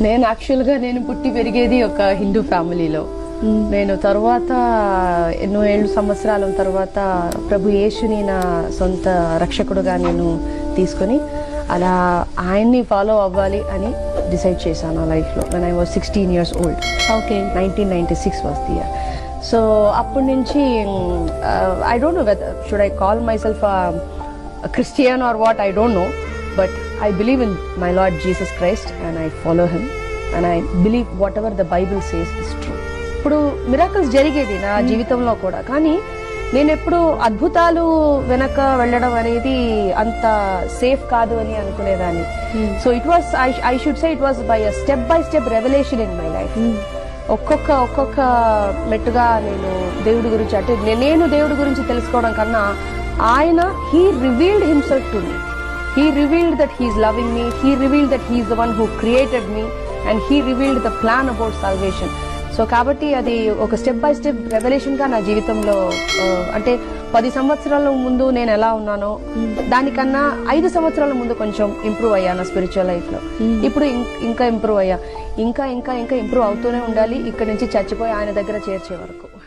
నేను యాక్చువల్గా నేను పుట్టి పెరిగేది ఒక హిందూ ఫ్యామిలీలో. నేను తర్వాత ఎన్నో ఏళ్ళు సంవత్సరాల తర్వాత ప్రభు యేసుని నా సొంత రక్షకుడుగా నేను తీసుకొని అలా ఆయన్ని ఫాలో అవ్వాలి అని డిసైడ్ చేశాను నా లైఫ్లో when I was sixteen years old okay. Nineteen ninety six was the year so అప్పటి నుంచి I don't know whether should I call myself Christian or what I don't know but I believe in my Lord Jesus Christ and I follow him and I believe whatever the Bible says is true ఇప్పుడు miracles జరిగేది నా జీవితంలో కూడా. కానీ నేను ఎప్పుడు అద్భుతాలు వెనక వెళ్ళడం అనేది అంత సేఫ్ కాదు అని అనుకునేదాన్ని. So it was I should say it was by a step by step revolution in my life ఒక్కొక్క ఒక్కొక్క మెట్టుగా నేను దేవుడి గురించి అంటే నేను దేవుడి గురించి తెలుసుకోవడం కన్నా ఆయన he revealed himself to me he revealed that he's loving me he revealed that he's the one who created me and he revealed the plan about salvation so కాబట్టి అది ఒక స్టెప్ బై స్టెప్ రెవల్యూషన్గా నా జీవితంలో అంటే పది సంవత్సరాల ముందు నేను ఎలా ఉన్నానో దానికన్నా ఐదు సంవత్సరాల ముందు కొంచెం ఇంప్రూవ్ అయ్యాను స్పిరిచువల్ లైఫ్లో. ఇప్పుడు ఇంకా ఇంప్రూవ్ అయ్యా. ఇంకా ఇంకా ఇంకా ఇంప్రూవ్ అవుతూనే ఉండాలి. ఇక్కడ నుంచి చచ్చిపోయి ఆయన దగ్గర చేర్చే వరకు.